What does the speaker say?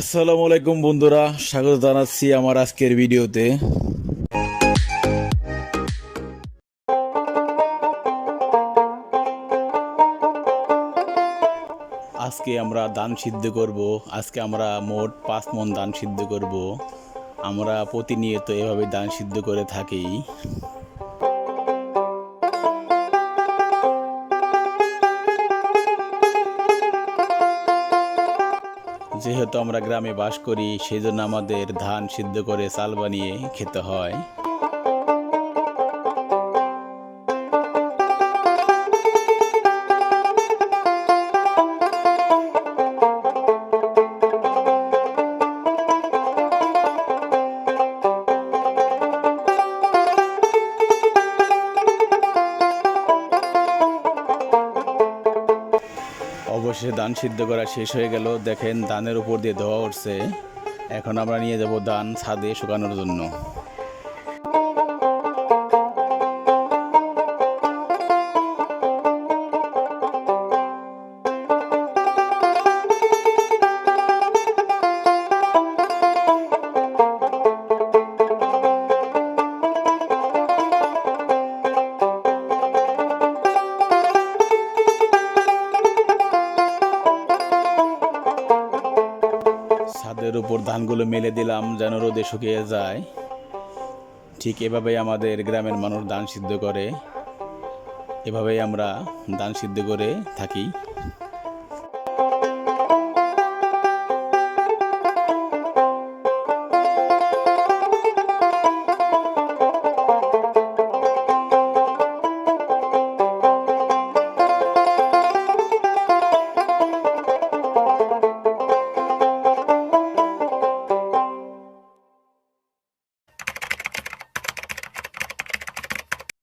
আসসালামু আলাইকুম বন্ধুরা, স্বাগত জানাচ্ছি আমার আজকের ভিডিওতে। আজকে আমরা দান সিদ্ধ করব, আজকে আমরা মোট পাঁচ মন দান সিদ্ধ করব। আমরা প্রতিনিয়ত এভাবে দান সিদ্ধ করে থাকি। যেহেতু আমরা গ্রামে বাস করি সেই জন্য আমাদের ধান সিদ্ধ করে চাল বানিয়ে খেতে হয়। অবশেষে ধান সিদ্ধ করা শেষ হয়ে গেল। দেখেন ধানের উপর দিয়ে ধোয়া উঠছে। এখন আমরা নিয়ে যাব ধান ছাদে শুকানোর জন্য। ছাদের উপর ধানগুলো মেলে দিলাম যেন রোদে শুকিয়ে যায়। ঠিক এভাবেই আমাদের গ্রামের মানুষ ধান সিদ্ধ করে। এভাবেই আমরা ধান সিদ্ধ করে থাকি।